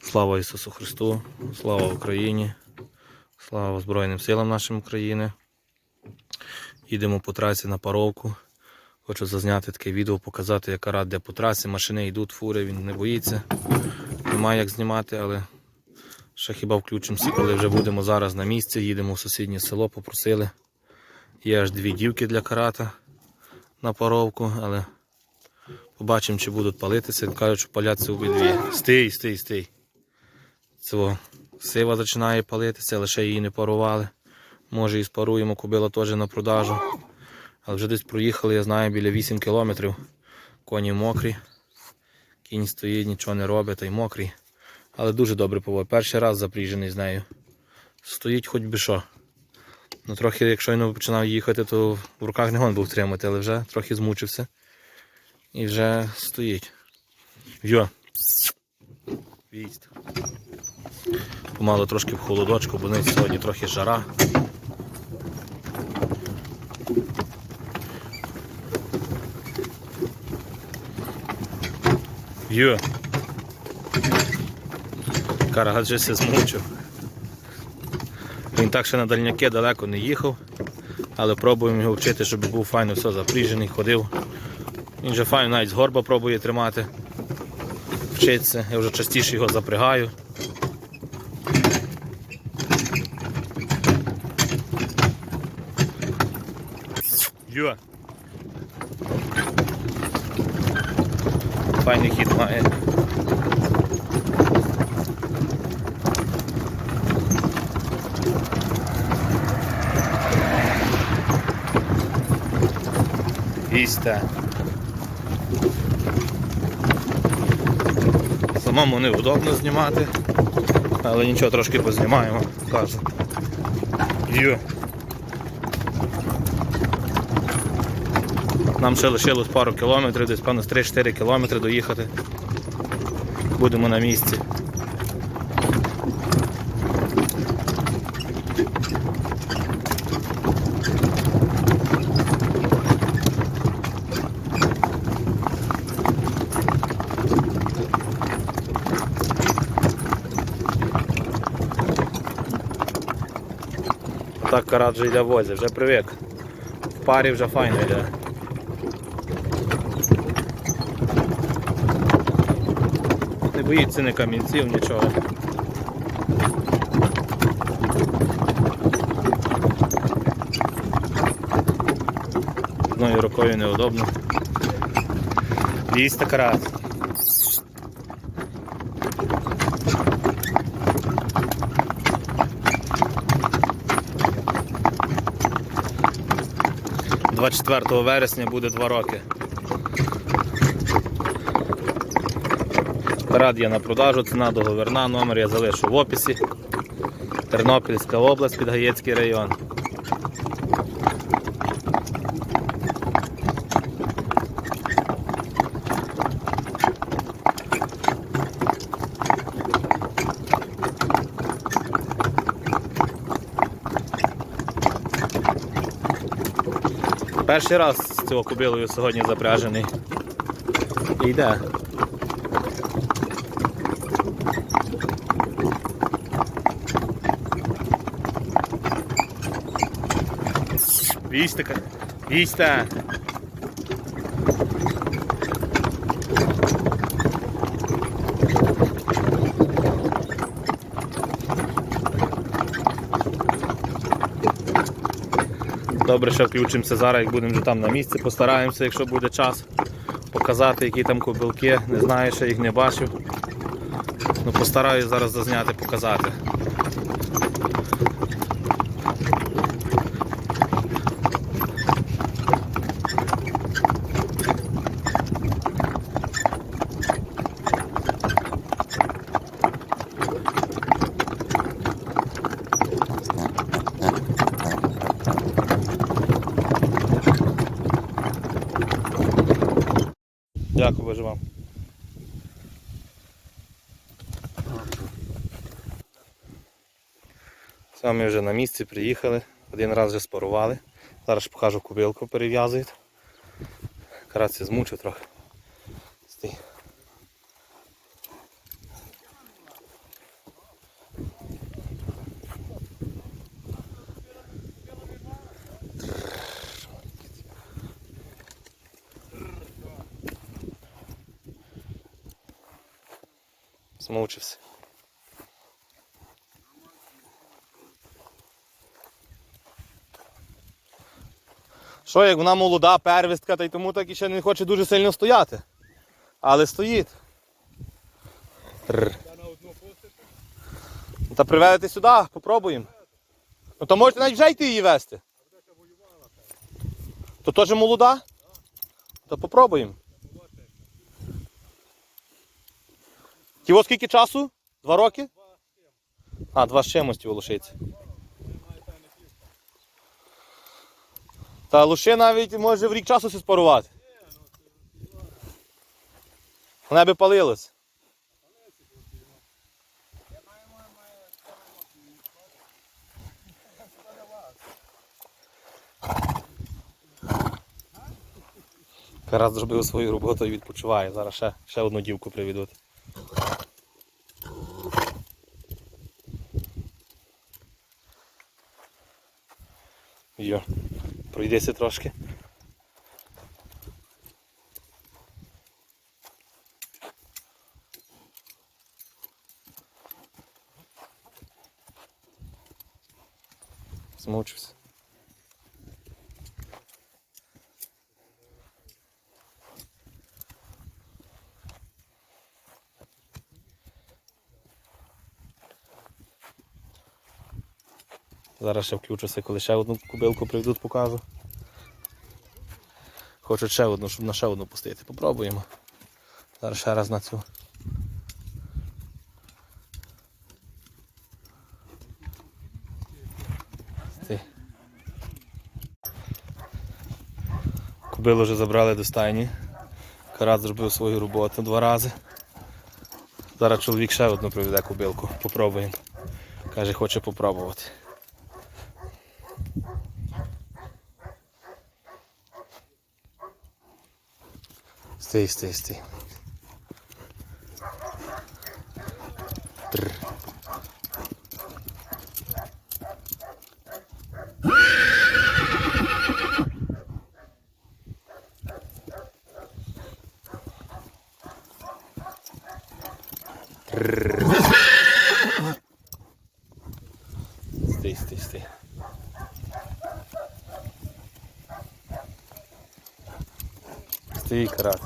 Слава Ісусу Христу, слава Україні, слава Збройним силам нашим України. Їдемо по трасі на паровку. Хочу зазняти таке відео, показати, яка рад де по трасі. Машини йдуть, фури, він не боїться. Немає як знімати, але ще хіба включимося, коли вже будемо зараз на місці. Їдемо в сусіднє село, попросили. Є аж дві дівки для карата на паровку, але побачимо, чи будуть палитися. Кажуть, що паляться обидві. Стій, стій, стій. Цього сива починає палитися, лише її не парували. Може і спаруємо, кобила теж на продажу. Але вже десь проїхали, я знаю, біля 8 кілометрів. Коні мокрі. Кінь стоїть, нічого не робить, та й мокрий. Але дуже добре поводить. Перший раз запріжений з нею. Стоїть хоч би що. Ну трохи, якщо він починав їхати, то в руках не гон був тримати, але вже трохи змучився. І вже стоїть. Йо. Вість. Помало трошки в холодочку, бо не сьогодні трохи жара. Йо. Карагат вже все змучив. Він так ще на дальняки далеко не їхав, але пробуємо його вчити, щоб був файно все запріжений, ходив. Він же файно навіть з горба пробує тримати. Вчиться, я вже частіше його запрягаю. Йо. Файний хід має. Їсте. Самому неудобно знімати, але нічого трошки познімаємо, кажу. Йо. Нам ще лишилось пару кілометрів, десь певно 3-4 кілометри доїхати. Будемо на місці. Так карат вже йде в возі, вже привик. В парі вже файно йде. Не боїться ні камінців, нічого. Одною рукою неудобно. Їсть карат. – 24 вересня буде 2 роки. Парад є на продажу, ціна договірна, номер я залишу в описі. Тернопільська область, Підгаєцький район. Перший раз з цього кобилою сьогодні запряжений. І йде. Їсти, ка- Добре, що включимося зараз, як будемо вже там на місці, постараємося, якщо буде час, показати, які там кобилки. Не знаю, ще їх не бачив. Ну, постараюсь зараз зазняти, показати. Дякую вам. Все, ми вже на місці приїхали. Один раз вже спарували. Зараз покажу кубилку перев'язують. Карась змучив трохи. Стій. Змовчився. Що, як вона молода, первістка, та й тому так і ще не хоче дуже сильно стояти. Але стоїть. Ну, Та приведете сюди, попробуємо. Ну то можете навіть вже йти її вести. То теж молода? То попробуємо. Тіво скільки часу? Два роки? А, два з чимось тіво лишиться. Та лише навіть може в рік часу все спарувати. Вона би палилась. Карас зробив свою роботу і відпочиває. Зараз ще, ще одну дівку приведуть. Йо, пройдеться трошки. Змовчився. Зараз ще включуся, коли ще одну кубилку приведуть, покажу. Хочу ще одну, щоб на ще одну пустити. Попробуємо. Зараз ще раз на цю. Кубилу вже забрали до стайні. Карат зробив свою роботу два рази. Зараз чоловік ще одну приведе кубилку. Попробуємо. Каже, хоче попробувати. Стій, стій, стій. Трр. Трр. Стій, стій, стій. Стій, карат.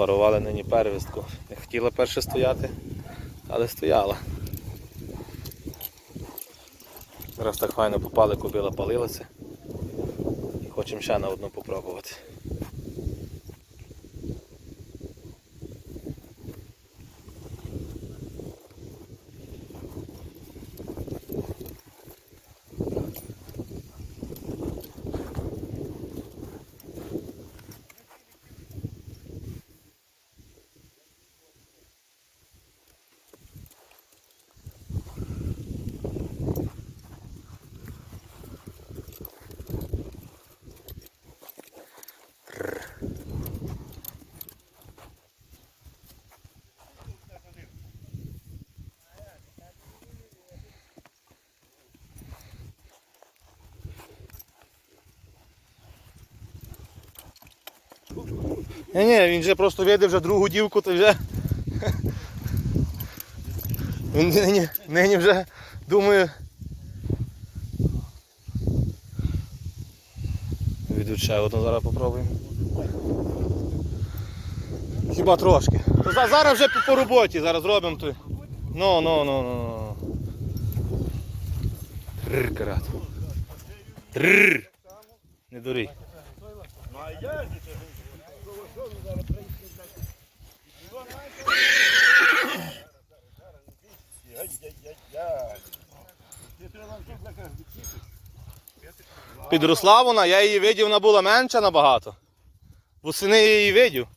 Спарували нині первістку. Не хотіла перше стояти, але стояла. Зараз так файно попали, кобила палилася. Хочемо ще на одну попробувати. Ні, ні, він вже просто видив вже другу дівку, то вже. Він нині, нині вже думаю. Ще одну зараз попробуємо. Хіба трошки. То зараз вже по, по роботі, зараз робимо той. Ну, ну, ну, ну, ну. Тррр, карат. Тррр. Не дурій. Підросла вона, я її видів, вона була менша набагато. Восени я її видів.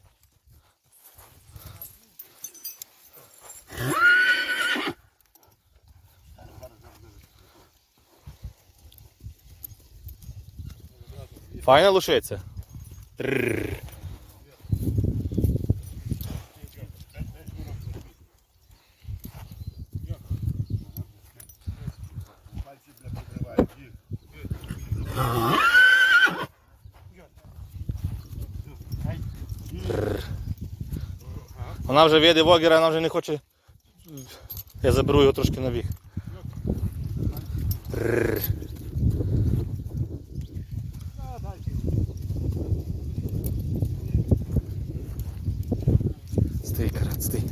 Файна лошиця. Вона вже вийде вогера, вона вже не хоче. Я заберу його трошки на бік. Стій, карат, стій.